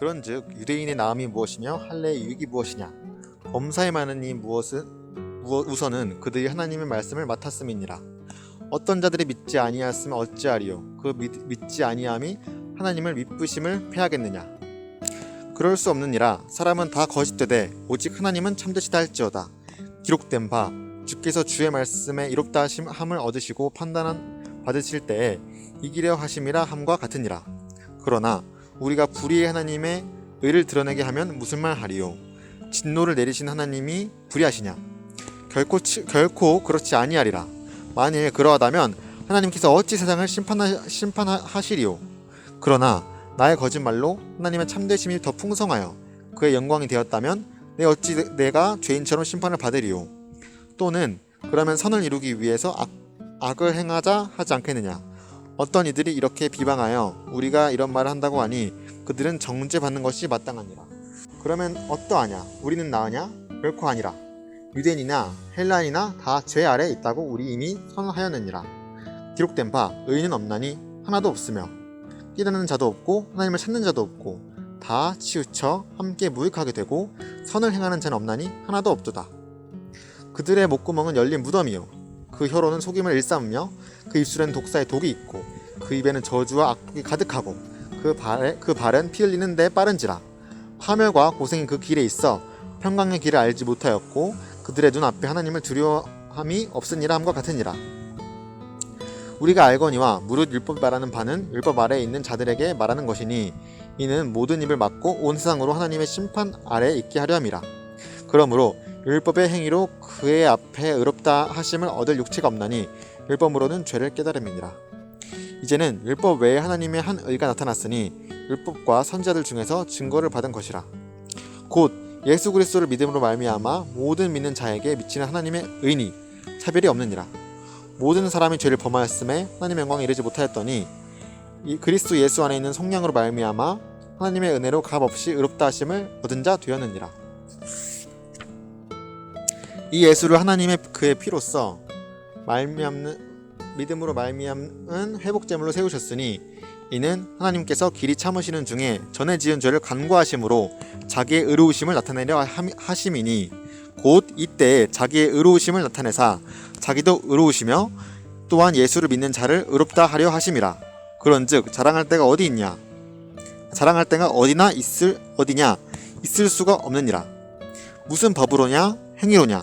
그런즉 유대인의 나음이 무엇이며 할례의 유익이 무엇이냐? 범사에 많은 이 무엇은 무엇 우선은 그들이 하나님의 말씀을 맡았음이니라. 어떤 자들이 믿지 아니하였으면 어찌하리요? 그 믿, 믿지 아니함이 하나님을 믿부심을 패하겠느냐? 그럴 수 없느니라. 사람은 다 거짓되되 오직 하나님은 참되시다 할지어다. 기록된 바 주께서 주의 말씀에 이롭다 하심 함을 얻으시고 판단한 받으실 때에 이기려 하심이라 함과 같으니라. 그러나 우리가 불의의 하나님의 의를 드러내게 하면 무슨 말 하리요? 진노를 내리신 하나님이 불의하시냐? 결코 치- 결코 그렇지 아니하리라. 만일 그러하다면 하나님께서 어찌 세상을 심판하, 심판하시리요? 그러나 나의 거짓말로 하나님의 참되심이 더 풍성하여 그의 영광이 되었다면 내 어찌 내- 내가 죄인처럼 심판을 받으리요? 또는 그러면 선을 이루기 위해서 악, 악을 행하자 하지 않겠느냐 어떤 이들이 이렇게 비방하여 우리가 이런 말을 한다고 하니 그들은 정죄받는 것이 마땅하니라. 그러면 어떠하냐? 우리는 나으냐? 결코 아니라. 유대인이나 헬라인이나 다 죄 아래 에 있다고 우리 이미 선언하였느니라. 기록된 바 의인은 없나니 하나도 없으며 깨닫는 자도 없고 하나님을 찾는 자도 없고 다 치우쳐 함께 무익하게 되고 선을 행하는 자는 없나니 하나도 없도다. 그들의 목구멍은 열린 무덤이요 그 혀로는 속임을 일삼으며 그 입술에는 독사의 독이 있고 그 입에는 저주와 악독이 가득하고 그 발에 그 발은 피 흘리는 데 빠른지라. 파멸과 고생이 그 길에 있어 평강의 길을 알지 못하였고 그들의 눈 앞에 하나님을 두려워함이 없으니라 함과 같으니라. 우리가 알거니와 무릇 율법 말하는 바는 율법 아래에 있는 자들에게 말하는 것이니 이는 모든 입을 막고 온 세상으로 하나님의 심판 아래에 있게 하려 함이라. 그러므로 율법의 행위로 그의 앞에 의롭다 하심을 얻을 육체가 없나니 율법으로는 죄를 깨달음이니라. 이제는 율법 외에 하나님의 한 의가 나타났으니 율법과 선자들 중에서 증거를 받은 것이라. 곧 예수 그리스도를 믿음으로 말미암아 모든 믿는 자에게 미치는 하나님의 의니 차별이 없느니라. 모든 사람이 죄를 범하였음에 하나님의 영광에 이르지 못하였더니 이 그리스도 예수 안에 있는 성령으로 말미암아 하나님의 은혜로 값없이 의롭다 하심을 얻은 자 되었느니라 이 예수를 하나님의 그의 피로써 말미암는 믿음으로 말미암은 회복제물로 세우셨으니 이는 하나님께서 길이 참으시는 중에 전에 지은 죄를 간과하심으로 자기의 의로우심을 나타내려 함- 하심이니 곧 이때 자기의 의로우심을 나타내사 자기도 의로우시며 또한 예수를 믿는 자를 의롭다 하려 하심이라. 그런즉 자랑할 때가 어디 있냐? 자랑할 때가 어디나 있을 어디냐? 있을 수가 없느니라. 무슨 법으로냐? 행위로냐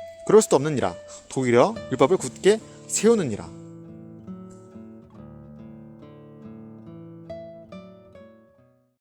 그럴 수도 없느니라. 도리어 율법을 굳게 세우느니라.